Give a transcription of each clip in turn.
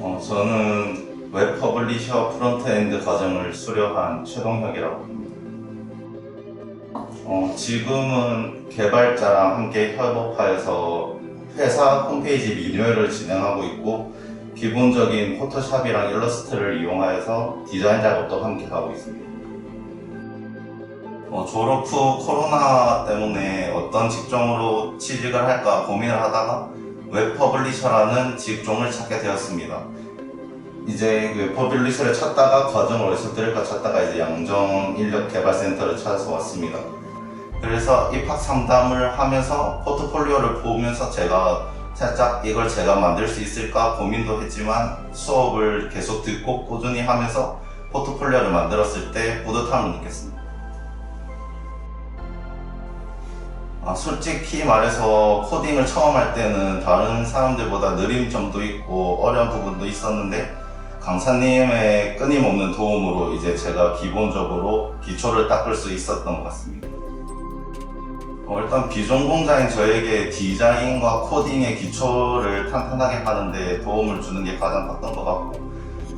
어, 저는 웹 퍼블리셔 프론트엔드 과정을 수료한 최동혁이라고 합니다. 어, 지금은 개발자랑 함께 협업하여서 회사 홈페이지 리뉴얼을 진행하고 있고 기본적인 포토샵이랑 일러스트를 이용하여서 디자인 작업도 함께 하고 있습니다. 어, 졸업 후 코로나 때문에 어떤 직종으로 취직을 할까 고민을 하다가 웹 퍼블리셔라는 직종을 찾게 되었습니다. 이제 웹 퍼블리셔를 찾다가 어디서 들을까 찾다가 이제 양정 인력 개발센터를 찾아서 왔습니다. 그래서 입학 상담을 하면서 포트폴리오를 보면서 제가 살짝 이걸 제가 만들 수 있을까 고민도 했지만 수업을 계속 듣고 꾸준히 하면서 포트폴리오를 만들었을 때 뿌듯함을 느꼈습니다. 아, 솔직히 말해서 코딩을 처음 할 때는 다른 사람들보다 느린 점도 있고 어려운 부분도 있었는데 강사님의 끊임없는 도움으로 이제 제가 기본적으로 기초를 닦을 수 있었던 것 같습니다. 어, 일단 비전공자인 저에게 디자인과 코딩의 기초를 탄탄하게 하는데 도움을 주는 게 가장 컸던 것 같고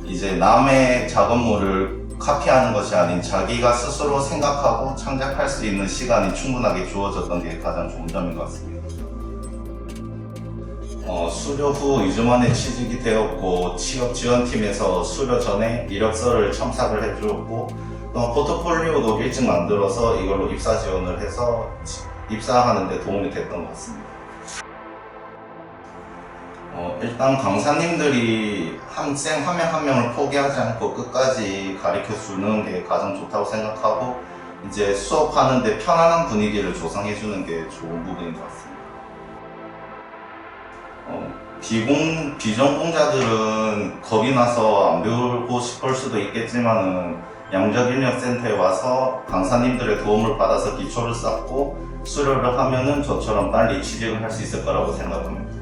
이제 남의 작업물을 카피하는 것이 아닌 자기가 스스로 생각하고 창작할 수 있는 시간이 충분하게 주어졌던 게 가장 좋은 점인 것 같습니다. 어, 수료 후 2주 만에 취직이 되었고 취업 지원팀에서 수료 전에 이력서를 첨삭을 해주었고 또 포트폴리오도 일찍 만들어서 이걸로 입사 지원을 해서 입사하는 데 도움이 됐던 것 같습니다. 어, 일단 강사님들이 한쌤한명 한 명을 포기하지 않고 끝까지 가르쳐 주는 게 가장 좋다고 생각하고 이제 수업하는데 편안한 분위기를 조성해 주는 게 좋은 부분인 것 같습니다. 어, 비공 비전공자들은 겁이 나서 안 배우고 싶을 수도 있겠지만은 양적인력센터에 와서 강사님들의 도움을 받아서 기초를 쌓고 수료를 하면은 저처럼 빨리 취직을 할 수 있을 거라고 생각합니다.